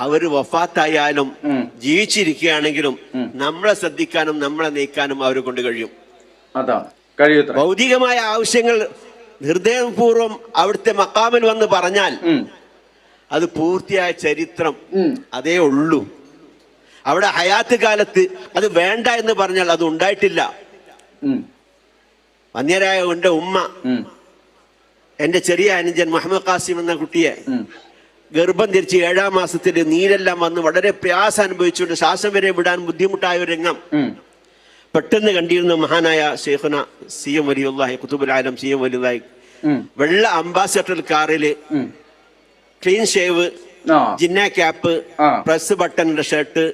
അവർ വഫാത്തായാലും ജീവിച്ചിരിക്കുകയാണെങ്കിലും നമ്മളെ ശ്രദ്ധിക്കാനും നമ്മളെ നീക്കാനും അവരെ കൊണ്ട് കഴിയും. ഭൗതികമായ ആവശ്യങ്ങൾ ഹൃദയപൂർവം അവിടുത്തെ മക്കാമിൽ വന്ന് പറഞ്ഞാൽ അത് പൂർത്തിയായ ചരിത്രം അതേ ഉള്ളൂ. അവിടെ ഹയാത്ത് കാലത്ത് അത് വേണ്ട എന്ന് പറഞ്ഞാൽ അത് ഉണ്ടായിട്ടില്ല. വന്യരായ എന്റെ ഉമ്മ എന്റെ ചെറിയ അനുജൻ മുഹമ്മദ് കാസിം എന്ന കുട്ടിയെ. ഗർഭം ധരിച്ച് ഏഴാം മാസത്തിൽ നീരെല്ലാം വന്ന് വളരെ പ്രയാസം അനുഭവിച്ചുകൊണ്ട് ശ്വാസം വരെ വിടാൻ ബുദ്ധിമുട്ടായ ഒരു രംഗം. പെട്ടെന്ന് കണ്ടിരുന്ന മഹാനായ ഷെയ്ഖുന സി എം വലിയുല്ലാഹി കുത്തുബുൽ ആലം സി എം വലിയുല്ലാഹി വെള്ള അംബാസഡർ കാറിൽ clean shave Jinnah cap press ബട്ടണിന്റെ shirt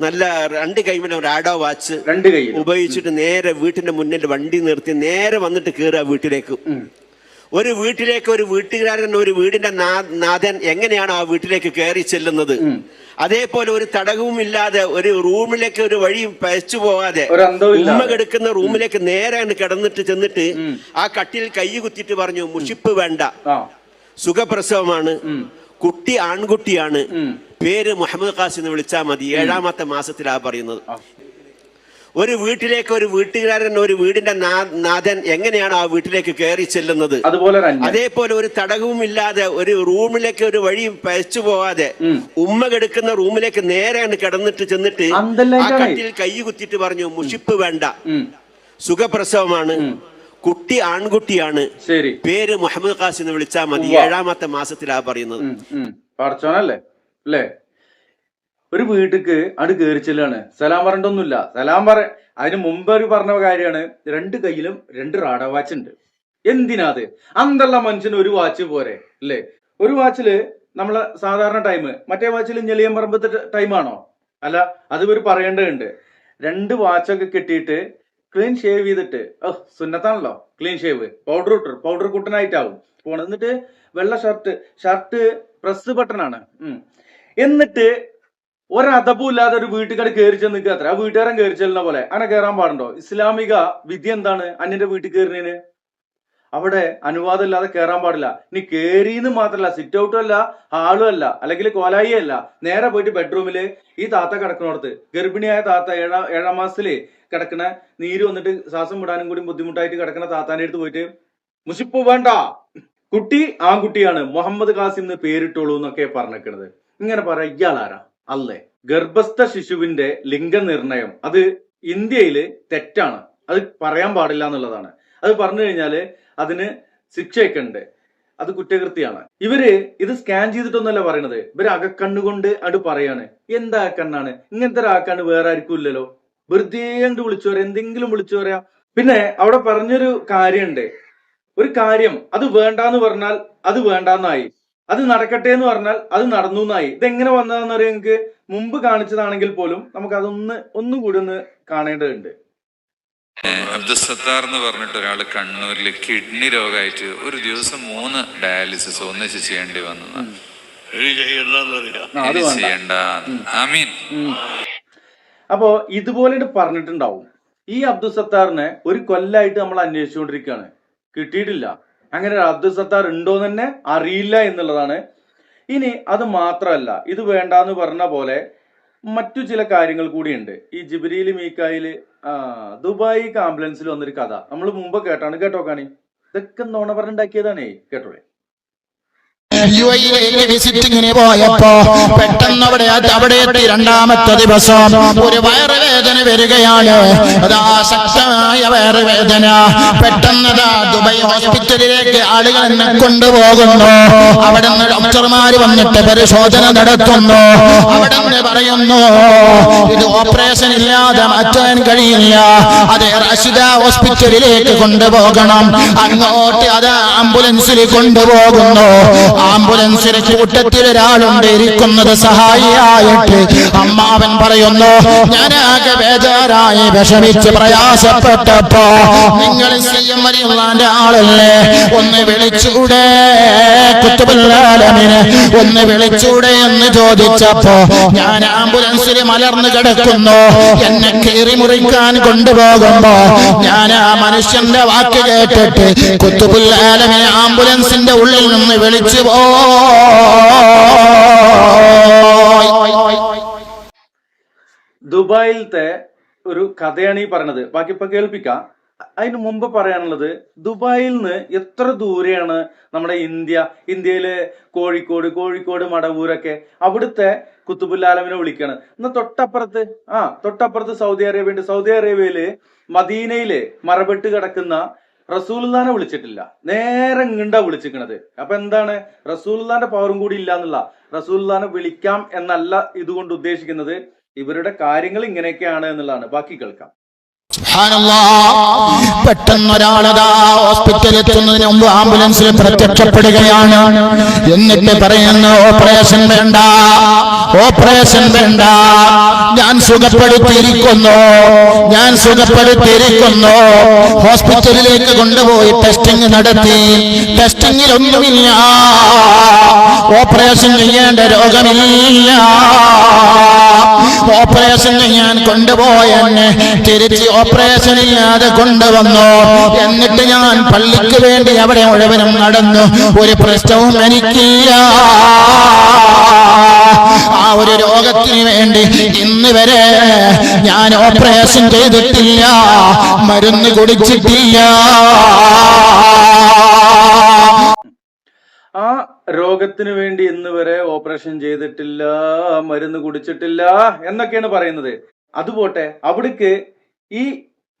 നല്ല രണ്ട് കൈമിലും ഒരു ആഡോ വാച്ച് രണ്ട് കൈ ഉപയോഗിച്ചിട്ട് നേരെ വീട്ടിന്റെ മുന്നിൽ വണ്ടി നിർത്തി നേരെ വന്നിട്ട് കയറുക വീട്ടിലേക്ക്. ഒരു വീട്ടിലേക്ക് ഒരു വീട്ടുകാരൻ ഒരു വീടിന്റെ നാഥൻ എങ്ങനെയാണ് ആ വീട്ടിലേക്ക് കയറി ചെല്ലുന്നത്? അതേപോലെ ഒരു തടകവും ഇല്ലാതെ ഒരു റൂമിലേക്ക് ഒരു വഴി പയച്ചു പോവാതെ ഉമ്മ കിടക്കുന്ന റൂമിലേക്ക് നേരെ കിടന്നിട്ട് ചെന്നിട്ട് ആ കട്ടിൽ കൈ കുത്തിയിട്ട് പറഞ്ഞു മുഷിപ്പ് വേണ്ട. സുഖപ്രസവമാണ്. കുട്ടി ആൺകുട്ടിയാണ്. പേര് മുഹമ്മദ് ഖാസ് എന്ന് വിളിച്ചാൽ മതി ഏഴാമത്തെ മാസത്തിലാ പറയുന്നത്. ഒരു വീട്ടിലേക്ക് ഒരു വീട്ടുകാരൻ ഒരു വീടിന്റെ നാഥൻ എങ്ങനെയാണ് ആ വീട്ടിലേക്ക് കയറി ചെല്ലുന്നത്? അതുപോലെ ഒരു തടകവും ഇല്ലാതെ ഒരു റൂമിലേക്ക് ഒരു വഴി പയച്ചു പോവാതെ ഉമ്മ കെടുക്കുന്ന റൂമിലേക്ക് നേരെ കിടന്നിട്ട് ചെന്നിട്ട് ആ കട്ടിൽ കൈ കുത്തിട്ട് പറഞ്ഞു മുഷിപ്പ് വേണ്ട. സുഖപ്രസവമാണ്. കുട്ടി ആൺകുട്ടിയാണ്. പേര് മുഹമ്മദ് ഖാസിന്ന് വിളിച്ചാൽ മതി. ഏഴാമത്തെ മാസത്തിലാ പറയുന്നത്. അല്ലേ? ഒരു വീട്ടിക്ക് അത് കയറി ചെല്ലാണ്. സലാം പറഞ്ഞിട്ടൊന്നുമില്ല. സലാം പറ അതിന് മുമ്പ് ഒരു പറഞ്ഞ കാര്യമാണ്. രണ്ട് കയ്യിലും രണ്ട് റാഡ വാച്ച് ഉണ്ട്. എന്തിനാത് അന്തല്ല മനുഷ്യന് ഒരു വാച്ച് പോരെ അല്ലേ? ഒരു വാച്ചിൽ നമ്മളെ സാധാരണ ടൈം മറ്റേ വാച്ചിൽ ഞെളിയം പറമ്പത്തെ ടൈമാണോ അല്ല അത് ഒരു പറയേണ്ടതുണ്ട്. രണ്ട് വാച്ചൊക്കെ കിട്ടിയിട്ട് ക്ലീൻ ഷേവ് ചെയ്തിട്ട് ഓ സുന്നത്താണല്ലോ. ക്ലീൻ ഷേവ് പൗഡർ ഇട്ടു. പൗഡർ കുട്ടനായിട്ടാവും. പോണം. എന്നിട്ട് വെള്ള ഷർട്ട് ഷർട്ട് പ്രസ് ബട്ടൺ ആണ്. എന്നിട്ട് ഒരതപ്പും ഇല്ലാതെ ഒരു വീട്ടുകാർ കയറി ചെന്ന് നിൽക്കുക അത്ര. ആ വീട്ടുകാരൻ കയറി ചെല്ലുന്ന പോലെ. അങ്ങനെ കയറാൻ പാടുണ്ടോ? ഇസ്ലാമിക വിധി എന്താണ്? അന്യന്റെ വീട്ടിൽ കയറുന്നതിന് അവിടെ അനുവാദം ഇല്ലാതെ കയറാൻ പാടില്ല. ഇനി കേറിന്ന് മാത്രല്ല സിറ്റ് ഔട്ടും അല്ല ഹാളും അല്ല അല്ലെങ്കിൽ കോലായി അല്ല. നേരെ പോയിട്ട് ബെഡ്റൂമിൽ ഈ താത്ത കിടക്കണോടത്ത് ഗർഭിണിയായ താത്ത ഏഴാം ഏഴാം മാസത്തിൽ കിടക്കണ നീര് വന്നിട്ട് ശ്വാസം വിടാനും കൂടി ബുദ്ധിമുട്ടായിട്ട് കിടക്കണ താത്താന്റെ അടുത്ത് പോയിട്ട് മുഷിപ്പ് വേണ്ട. കുട്ടി ആൺകുട്ടിയാണ്. മുഹമ്മദ് ഖാസിം എന്ന് പേരിട്ടോളൂ എന്നൊക്കെ പറഞ്ഞിരിക്കണത് ഇങ്ങനെ പറ ഇയാളാരാ? അല്ലേ? ഗർഭസ്ഥ ശിശുവിന്റെ ലിംഗനിർണയം. അത് ഇന്ത്യയിൽ തെറ്റാണ്. അത് പറയാൻ പാടില്ല എന്നുള്ളതാണ്. അത് പറഞ്ഞു കഴിഞ്ഞാൽ അതിന് ശിക്ഷയൊക്കെ ഉണ്ട്. അത് കുറ്റകൃത്യമാണ് ഇവർ ഇത് സ്കാൻ ചെയ്തിട്ടൊന്നല്ല പറയണത്. ഇവർ അകക്കണ്ണുകൊണ്ട് അത് പറയാണ്. എന്താ കണ്ണാണ്? ഇങ്ങനത്തെ ഒരാൾക്കാണ് വേറെ ആർക്കും ഇല്ലല്ലോ. വെറുതെ അങ്ങോട്ട് വിളിച്ചു പറയാ. എന്തെങ്കിലും വിളിച്ചു പറയാ. പിന്നെ അവിടെ പറഞ്ഞൊരു കാര്യമുണ്ട്. ഒരു കാര്യം. അത് വേണ്ടാന്ന് പറഞ്ഞാൽ അത് വേണ്ടാന്നായി. അത് നടക്കട്ടെ എന്ന് പറഞ്ഞാൽ അത് നടന്നു എന്നായി ഇതെങ്ങനെ വന്നതെന്ന് പറയാൻ നിങ്ങൾക്ക്? മുമ്പ് കാണിച്ചതാണെങ്കിൽ പോലും നമുക്ക് അതൊന്ന് ഒന്നും കൂടി ഒന്ന് കാണേണ്ടതുണ്ട്. അബ്ദുസത്താർ എന്ന് പറഞ്ഞിട്ട് ഒരാൾ കണ്ണൂരിൽ കിഡ്നി രോഗമായിട്ട് ഒരു ദിവസം മൂന്ന് ഡയാലിസിസ് ഒന്നിച്ച് ചെയ്യേണ്ടി വന്നു. ചെയ്യണ്ട ആമീൻ. അപ്പോ ഇതുപോലെ പറഞ്ഞിട്ടുണ്ടാവും. ഈ അബ്ദുൽ സത്താറിനെ ഒരു കൊല്ലായിട്ട് നമ്മൾ അന്വേഷിച്ചുകൊണ്ടിരിക്കുകയാണ്. കിട്ടിയിട്ടില്ല. അങ്ങനെ ഒരു അബ്ദുൽ സത്താർ ഉണ്ടോ തന്നെ അറിയില്ല എന്നുള്ളതാണ്. ഇനി അത് മാത്രമല്ല ഇത് വേണ്ടാന്ന് പറഞ്ഞ പോലെ മറ്റു ചില കാര്യങ്ങൾ കൂടിയുണ്ട്. ഈ ജിബിരിയിൽ മീക്കായിൽ ദുബായി ആംബുലൻസിൽ വന്നൊരു കഥ. നമ്മൾ മുമ്പ് കേട്ടാണ്. കേട്ടോ കാണി ഇതൊക്കെ നോണ പറഞ്ഞുണ്ടാക്കിയതാണേ. കേട്ടോളെ. യു എയിലേക്ക് വിസിറ്റിങ്ങിന് പോയപ്പോ പെട്ടെന്ന് അവിടെ അവിടെ എത്തി രണ്ടാമത്തെ ദിവസം. ഒരു വയറുവേദന വരികയാണ്. അതാ ശക്തമായ വയറുവേദന പെട്ടെന്ന് ദുബൈ ഹോസ്പിറ്റലിലേക്ക് ആളുകൾ എന്നെ കൊണ്ടുപോകുന്നു. അവിടെ നിന്ന് ഡോക്ടർമാർ വന്നിട്ട് പരിശോധന നടത്തുന്നു. അവിടെ നിന്ന് പറയുന്നു ഇത് ഓപ്പറേഷൻ ഇല്ലാതെ മാറ്റാൻ കഴിയില്ല. അതെ റഷിദ ഹോസ്പിറ്റലിലേക്ക് കൊണ്ടുപോകണം. അങ്ങോട്ട് അത് ആംബുലൻസിൽ കൊണ്ടുപോകുന്നു. ആംബുലൻസിൽ കൂട്ടത്തിൽ ഒരാളുണ്ട് ഇരിക്കുന്നത് സഹായിയായിട്ട്. അമ്മാവൻ പറയുന്നു ഞാൻ ആകെ ബേജാറായി വിഷമിച്ച് പ്രയാസപ്പെട്ടപ്പോ നിങ്ങൾ എം ആളല്ലേ? ഒന്ന് വിളിച്ചൂടെ കുത്തുബുല്ലാലമിന് ഒന്ന് വിളിച്ചൂടെ എന്ന് ചോദിച്ചപ്പോ ഞാൻ ആംബുലൻസിൽ മലർന്നു കിടക്കുന്നു. എന്നെ കീറി മുറിക്കാൻ കൊണ്ടുപോകുമ്പോ ഞാൻ ആ മനുഷ്യന്റെ വാക്ക് കേട്ടിട്ട് കുത്തുബുല്ലാലമിനെ ആംബുലൻസിന്റെ ഉള്ളിൽ നിന്ന് വിളിച്ചു പോ. ദുബായിലത്തെ ഒരു കഥയാണ് ഈ പറഞ്ഞത് ബാക്കി ഇപ്പൊ കേൾപ്പിക്കാം. അതിന് മുമ്പ് പറയാനുള്ളത് ദുബായിൽ നിന്ന് എത്ര ദൂരെയാണ് നമ്മുടെ ഇന്ത്യ ഇന്ത്യയിലെ കോഴിക്കോട് കോഴിക്കോട് മടവൂരൊക്കെ അവിടുത്തെ കുത്തുബുല്ലാലമിനെ വിളിക്കാണ്. എന്നാ തൊട്ടപ്പുറത്ത് ആ തൊട്ടപ്പുറത്ത് സൗദി അറേബ്യ ഉണ്ട് സൗദി അറേബ്യയിൽ മദീനയിലെ മറബെട്ട് കിടക്കുന്ന റസൂൽദാനെ വിളിച്ചിട്ടില്ല. നേരെ ഇങ്ങണ്ട വിളിച്ചിരിക്കണത് അപ്പൊ എന്താണ്? റസൂൽദാന്റെ പവറും കൂടി ഇല്ല എന്നുള്ള റസൂൽദാനെ വിളിക്കാം എന്നല്ല ഇതുകൊണ്ട് ഉദ്ദേശിക്കുന്നത്. ഇവരുടെ കാര്യങ്ങൾ ഇങ്ങനെയൊക്കെയാണ് എന്നുള്ളതാണ്. ബാക്കി കേൾക്കാം. പെട്ടെന്നൊരാളതാ ഹോസ്പിറ്റലിൽ എത്തുന്നതിന് മുമ്പ് ആംബുലൻസിൽ പ്രത്യക്ഷപ്പെടുകയാണ്. എന്നിട്ട് പറയുന്നു ഓപ്പറേഷൻ വേണ്ട ഓപ്പറേഷൻ വേണ്ട. ഞാൻ സുഖപ്പെടുത്തിയിരിക്കുന്നു ഞാൻ സുഖപ്പെടുത്തിയിരിക്കുന്നു. ഹോസ്പിറ്റലിലേക്ക് കൊണ്ടുപോയി ടെസ്റ്റിംഗ് നടത്തി. ടെസ്റ്റിംഗിൽ ഒന്നുമില്ല ഓപ്പറേഷൻ ചെയ്യേണ്ട രോഗമില്ല. ഞാൻ കൊണ്ടുപോയെന്നെ. തിരിച്ച് ഓപ്പറേഷൻ ഇല്ലാതെ കൊണ്ടുവന്നു. എന്നിട്ട് ഞാൻ പള്ളിക്ക് വേണ്ടി അവിടെ മുഴുവനും നടന്നു. ഒരു പ്രശ്നവും എനിക്കില്ല. ആ ഒരു രോഗത്തിന് വേണ്ടി ഇന്ന് വരെ ഞാൻ ഓപ്പറേഷൻ ചെയ്തിട്ടില്ല. മരുന്ന് കുടിച്ചിട്ടില്ല. രോഗത്തിന് വേണ്ടി ഇന്ന് വരെ ഓപ്പറേഷൻ ചെയ്തിട്ടില്ല മരുന്ന് കുടിച്ചിട്ടില്ല എന്നൊക്കെയാണ് പറയുന്നത്. അതുപോട്ടെ അവിടേക്ക് ഈ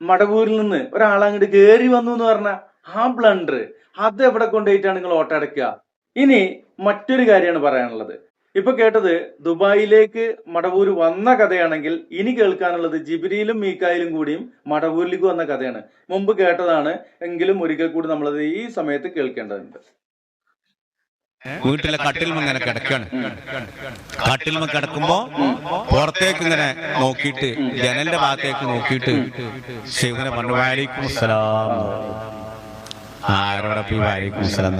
മടവൂരിൽ നിന്ന് ഒരാളങ്ങോട്ട് കയറി വന്നു എന്ന് പറഞ്ഞ ആ ബ്ലണ്ടർ അത് എവിടെ കൊണ്ടുപോയിട്ടാണ് നിങ്ങൾ ഓട്ടടക്കുക ഇനി മറ്റൊരു കാര്യമാണ് പറയാനുള്ളത്. ഇപ്പൊ കേട്ടത് ദുബായിലേക്ക് മടവൂര് വന്ന കഥയാണെങ്കിൽ ഇനി കേൾക്കാനുള്ളത് ജിബിരിയിലും മീക്കായിലും കൂടിയും മടവൂരിലേക്ക് വന്ന കഥയാണ്. മുമ്പ് കേട്ടതാണ് എങ്കിലും ഒരിക്കൽ കൂടി നമ്മളത് ഈ സമയത്ത് കേൾക്കേണ്ടതുണ്ട്. വീട്ടിലെ കട്ടിൽമ ഇങ്ങനെ കിടക്കാണ്. കട്ടിൽമ കിടക്കുമ്പോ പുറത്തേക്ക് ഇങ്ങനെ നോക്കിയിട്ട് ജനലിന്റെ ഭാഗത്തേക്ക് നോക്കിയിട്ട് ശിവനെ പറഞ്ഞു വാലിക്കും സലാം. ആരോടൊപ്പം ഈ വാലിക്കും സലാം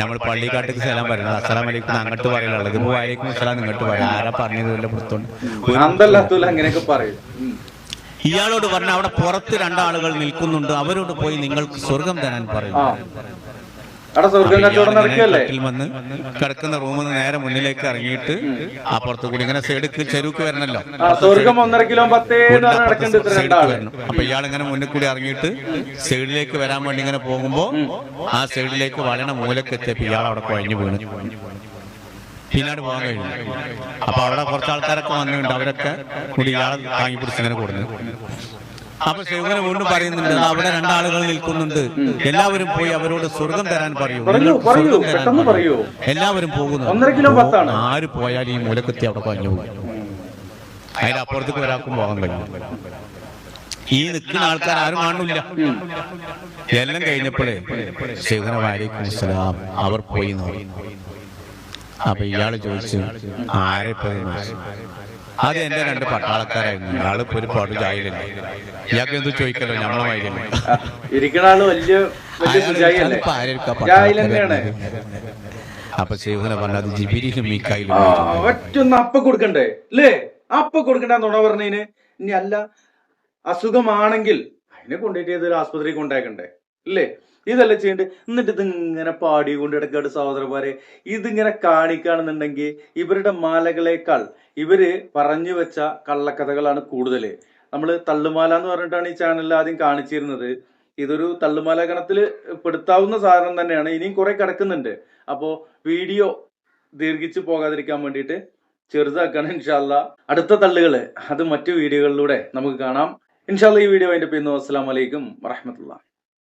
നമ്മൾ പള്ളിക്കാട്ടിക്ക് സ്ഥലം പറയുന്നത് അസ്സലാം വലൈക്കും അങ്ങോട്ട് പറയുള്ളത് ഇപ്പൊ വാലിക്കും സലാം ഇങ്ങോട്ട് പറയാം ആരാ പറഞ്ഞത് വല്ല പുറത്തുണ്ട് അങ്ങനെയൊക്കെ പറയും. ഇയാളോട് പറഞ്ഞ അവിടെ പുറത്ത് രണ്ടാളുകൾ നിൽക്കുന്നുണ്ട്. അവരോട് പോയി നിങ്ങൾക്ക് സ്വർഗം തരാൻ പറയും. കട്ടിൽ വന്ന് കിടക്കുന്ന റൂമിൽ നിന്ന് നേരെ മുന്നിലേക്ക് ഇറങ്ങിയിട്ട് അപ്പുറത്ത് കൂടി ഇങ്ങനെ സൈഡിക്ക് ചെരുക്ക് വരണല്ലോ. സ്വർഗം ഒന്നര കിലോ പത്തേ വരണം. അപ്പൊ ഇയാൾ ഇങ്ങനെ മുന്നിൽ കൂടി ഇറങ്ങിയിട്ട് സൈഡിലേക്ക് വരാൻ വേണ്ടി ഇങ്ങനെ പോകുമ്പോ ആ സൈഡിലേക്ക് വളരണ മൂലക്ക് എത്തിയപ്പോ ഇയാൾ അവിടെ കുഴഞ്ഞു വീണു. പിന്നീട് പോകാൻ കഴിഞ്ഞു. അപ്പൊ അവിടെ കുറച്ച് ആൾക്കാരൊക്കെ വന്നിട്ടുണ്ട്. അവരൊക്കെ കൂടി ഇയാളെ താങ്ങി പിടിച്ചിങ്ങനെ കൊടുന്നു അപ്പൊ ശിവനെ വീണ്ടും പറയുന്നുണ്ട് അവിടെ രണ്ടാളുകൾ നിൽക്കുന്നുണ്ട്. എല്ലാവരും പോയി അവരോട് സ്വർഗം തരാൻ പറയൂ. എല്ലാവരും പോകുന്നു. ഒന്നര കിലോ പത്താണ്. ആര് പോയാൽ ഈ മൂലക്കെത്തി അവിടെ പറഞ്ഞു പോകും. അതിന്റെ അപ്പുറത്തേക്ക് ഒരാൾക്കും പോകാൻ കഴിയും ഈ നിൽക്കുന്ന ആൾക്കാർ ആരും കാണില്ല എല്ലാം കഴിഞ്ഞപ്പോഴേ ശിവന വാലിക്കും സലാം അവർ പോയി നോക്കി അപ്പൊ ഇയാൾ ചോദിച്ചു ആരെ പോയി ചോദിച്ചു അത് എന്റെ രണ്ട് പട്ടാളക്കാരായിരുന്നു. ഇയാൾ ഇപ്പൊ ഒരു പാട്ട് ജായിലല്ലേ ഇയാൾക്ക് എന്ത് ചോദിക്കല്ലോ ഞമ്മളെ തന്നെയാണ്. അപ്പൊ ശിവന പറഞ്ഞത് ജിബിരിയിലും മീക്കായിലും ഒറ്റൊന്ന് അപ്പ കൊടുക്കണ്ടേ? അല്ലേ അപ്പ കൊടുക്കണ്ട നുണ പറഞ്ഞതിന് ഇനി അല്ല അസുഖമാണെങ്കിൽ അതിനെ കൊണ്ടുപോയിട്ട് ഏതൊരു ആസ്പത്രി കൊണ്ടാക്കണ്ടേ അല്ലേ ഇതല്ലേ ചെയ്യണ്ടേ. എന്നിട്ട് ഇതിങ്ങനെ പാടിക്കൊണ്ട് പാടി കൊണ്ട് കിടക്കാട് സഹോദരന്മാരെ ഇതിങ്ങനെ കാണിക്കുകയാണെന്നുണ്ടെങ്കിൽ ഇവരുടെ മാലകളേക്കാൾ ഇവർ പറഞ്ഞു വെച്ച കള്ളക്കഥകളാണ് കൂടുതൽ നമ്മൾ തള്ളുമാല എന്ന് പറഞ്ഞിട്ടാണ് ഈ ചാനലിൽ ആദ്യം കാണിച്ചിരുന്നത്. ഇതൊരു തള്ളുമാല ഗണത്തിൽ പെടുത്താവുന്ന സാധനം തന്നെയാണ്. ഇനിയും കുറെ കിടക്കുന്നുണ്ട്. അപ്പോ വീഡിയോ ദീർഘിച്ചു പോകാതിരിക്കാൻ വേണ്ടിയിട്ട് ചെറുതാക്കണം ഇൻഷാല്ല അടുത്ത തള്ളുകൾ അത് മറ്റു വീഡിയോകളിലൂടെ നമുക്ക് കാണാം. ഇൻഷാല്ല ഈ വീഡിയോ അതിന്റെ പിന്നു അസ്സാം വലൈക്കും വറഹമത്തുള്ള